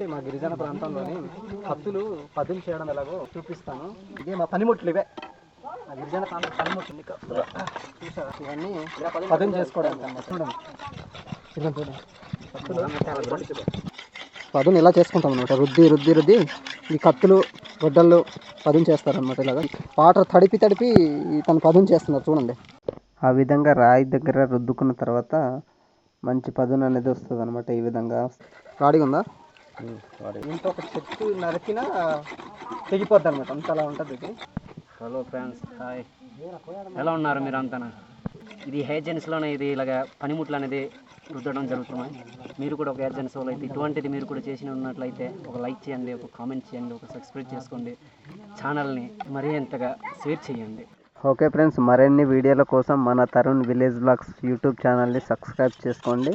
మా గిరిజన ప్రాంతంలోని హత్తులు పదును చేయడం ఎలాగో చూపిస్తాను. ఇదే మా పనిముట్లు ఇవే. మా గిరిజన ప్రాంతం పనిముట్లు చూసారా? ఇవన్నీ పదును చేసుకోవడానికి. అన్నమాట చూడండి పదును ఇలా చేసుకుంటాం అనమాట రుద్ది రుద్ది రుద్ది ఈ కత్తులు గొడ్డళ్ళు పదును చేస్తారనమాట ఇలాగ. వాటర్ తడిపి తడిపి తను పదును చేస్తున్నారు. చూడండి. ఆ విధంగా రాయి దగ్గర రుద్దుకున్న తర్వాత మంచి పదును అనేది వస్తుంది అనమాట ఈ విధంగా. రాడిగా ఉందా ఇంట్లో ఒక చెట్టు నరికినా తెగిపోద్ది అనమాట అంత అలా ఉంటుంది ఇది. హలో ఫ్రెండ్స్ హాయ్ ఎలా ఉన్నారు మీరు అంతా ఇది ఏజెన్సీలోనే ఇది ఇలాగ పనిముట్లు అనేది రుద్దడం జరుగుతున్నాయి. మీరు కూడా ఒక ఏజెన్సీ వాళ్ళు అయితే ఇటువంటిది మీరు కూడా చేసి ఉన్నట్లయితే ఒక లైక్ చేయండి ఒక కామెంట్ చేయండి ఒక సబ్స్క్రైబ్ చేసుకోండి. ఛానల్ని మరీ ఎంతగా షేర్ చేయండి. ఓకే ఫ్రెండ్స్ మరిన్ని వీడియోల కోసం మన తరుణ్ విలేజ్ బ్లాగ్స్ యూట్యూబ్ ఛానల్ని సబ్స్క్రైబ్ చేసుకోండి.